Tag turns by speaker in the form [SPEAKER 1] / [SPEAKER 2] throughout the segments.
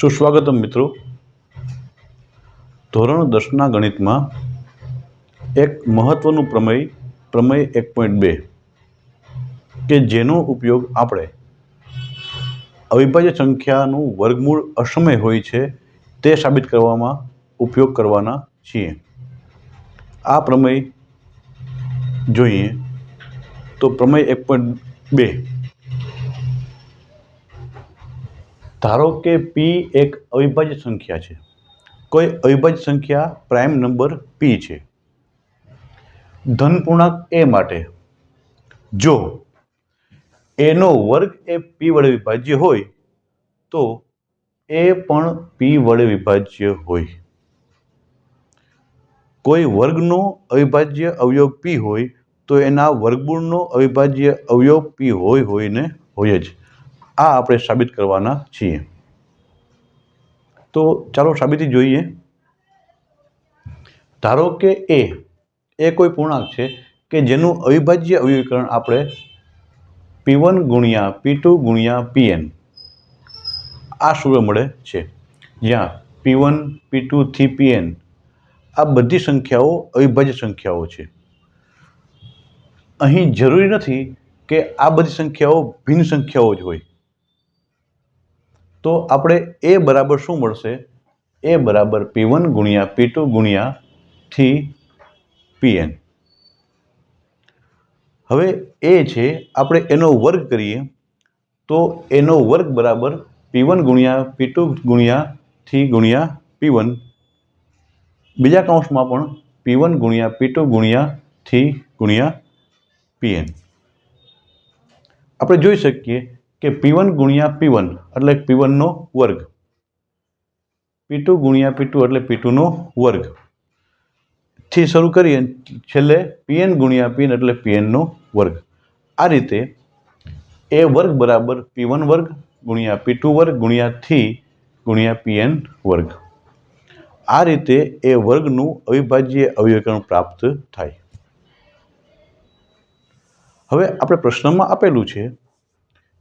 [SPEAKER 1] સુસ્વાગતમ મિત્રો? ધોરણ દસના ગણિતમાં એક મહત્ત્વનું પ્રમેય પ્રમેય એક પોઈન્ટ બે, કે જેનો ઉપયોગ આપણે અવિભાજ્ય સંખ્યાનું વર્ગમૂળ અસમય હોય છે તે સાબિત કરવામાં ઉપયોગ કરવાના છીએ. આ પ્રમેય જોઈએ તો પ્રમેય એક પોઈન્ટ બે ધારો કે પી એક અવિભાજ્ય સંખ્યા છે. કોઈ અવિભાજ્ય સંખ્યા પ્રાઇમ નંબર પી છે. ધન પૂર્ણાંક એ માટે. જો એનો વર્ગ એ પી વડે વિભાજ્ય હોય, તો એ પણ પી વડે વિભાજ્ય હોય. કોઈ વર્ગનો અવિભાજ્ય અવયવ પી હોય, તો એના વર્ગમૂળનો અવિભાજ્ય અવયવ પી હોય હોય ને હોય જ. આ આપણે સાબિત કરવાના છીએ. તો ચાલો સાબિતી જોઈએ. ધારો કે એ એ કોઈ પૂર્ણાંક છે કે જેનું અવિભાજ્ય અવિકરણ આપણે પી વન ગુણ્યા પી ટુ ગુણ્યા પી એન. આ સૂત્ર મળે છે. જ્યાં પી વન, પી ટુથી પી એન આ બધી સંખ્યાઓ અવિભાજ્ય સંખ્યાઓ છે. અહીં જરૂરી નથી કે આ બધી સંખ્યાઓ ભિન્ન સંખ્યાઓ જ હોય. તો આપણે એ બરાબર શું મળશે? એ બરાબર પી વન ગુણ્યા પી ટુ ગુણ્યા થી પી એન. હવે એ છે, આપણે એનો વર્ગ કરીએ, તો એનો વર્ગ બરાબર પી વન ગુણ્યા પી ટુ ગુણ્યા થી ગુણ્યા પી વન. બીજા કૌંસમાં પણ પી વન ગુણ્યા પી ટુ ગુણ્યા થી ગુણ્યા પી એન. આપણે જોઈ શકીએ કે પી વન ગુણ્યા પી વન એટલે પી વનનો વર્ગ. પી ટુ ગુણ્યા પી ટુ એટલે પી ટુનો વર્ગ. થી શરૂ કરીએ, છેલ્લે પીએન ગુણ્યા પીએન એટલે પીએનનો વર્ગ. આ રીતે એ વર્ગ બરાબર પી વન વર્ગ ગુણ્યા પી ટુ વર્ગ ગુણ્યા થી ગુણ્યા પીએન વર્ગ. આ રીતે એ વર્ગનું અવિભાજ્ય અવયકરણ પ્રાપ્ત થાય. હવે આપણે પ્રશ્નમાં આપેલું છે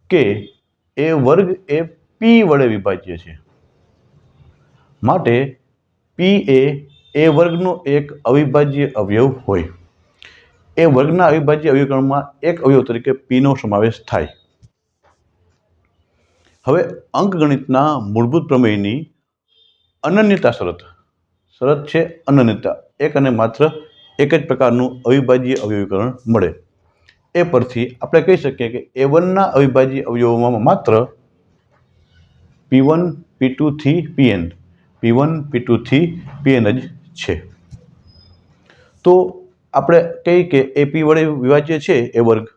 [SPEAKER 1] કે એ વર્ગ એ પી વડે વિભાજ્ય છે. માટે પી એ એ વર્ગનો એક અવિભાજ્ય અવયવ હોય. એ વર્ગના અવિભાજ્ય અવયવકરણમાં એક અવયવ તરીકે પીનો સમાવેશ થાય. હવે અંકગણિતના મૂળભૂત પ્રમેયની અનન્યતા શરત. શરત છે અનન્યતા. એક અને માત્ર એક જ પ્રકારનું અવિભાજ્ય અવયવીકરણ મળે. એ પરથી આપણે કહી શકીએ કે એ વનના અવિભાજ્ય અવયવોમાં માત્ર P one P ટુથી P N P one P ટુથી PN જ છે. તો આપણે કહીએ કે એ પી વડે વિભાજ્ય છે એ વર્ગ.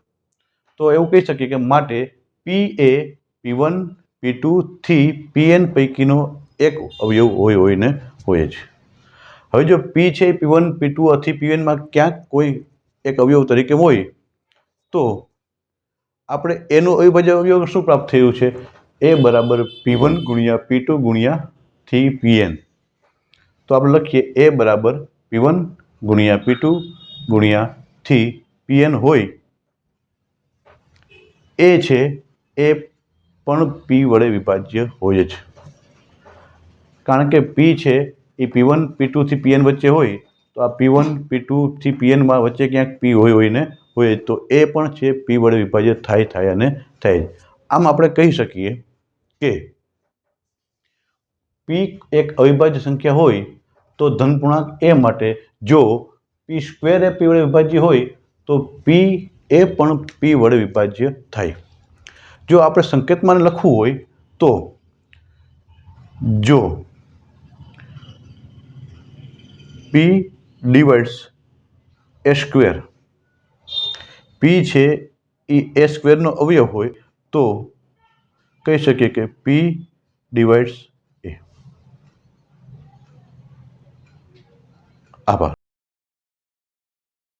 [SPEAKER 1] તો એવું કહી શકીએ કે માટે પી એ પી વન પી ટુથી પી એન પૈકીનો એક અવયવ હોય હોય ને હોય જ હવે જો પી છે પી વન પી ટુ અથી પીએનમાં ક્યાંક કોઈ એક અવયવ તરીકે હોય તો આપણે એનું અવિભાજ્ય અવયવ શું પ્રાપ્ત થયું છે? એ બરાબર પી વન ગુણ્યા પી ટુ ગુણ્યા થી પી એન તો આપણે લખીએ એ બરાબર પી વન ગુણ્યા પી ટુ ગુણ્યા પી એન હોય. એ છે, એ પણ પી વડે વિભાજ્ય હોય જ. કારણ કે પી છે, એ પી વન પી ટુથી પી એન વચ્ચે હોય. તો આ પી વન પી ટુથી પી એનમાં વચ્ચે ક્યાંક પી હોય હોય ને હોય તો એ પણ છે પી વડે વિભાજિત, થાય થાય અને થાય આમ આપણે કહી શકીએ કે પી એક અવિભાજ્ય સંખ્યા હોય તો ધનપૂર્ણાંક એ માટે જો પી સ્ક્વેર એ પી વડે વિભાજ્ય હોય તો પી એ પણ પી વડે વિભાજ્ય થાય. જો આપણે સંકેતમાં લખવું હોય તો જો પી ડિવાઇડ્સ એ સ્ક્વેર પી છે એ એ સ્ક્વેરનો અવયવ હોય તો કહી શકીએ કે પી ડિવાઇડ્સ એ આભાર.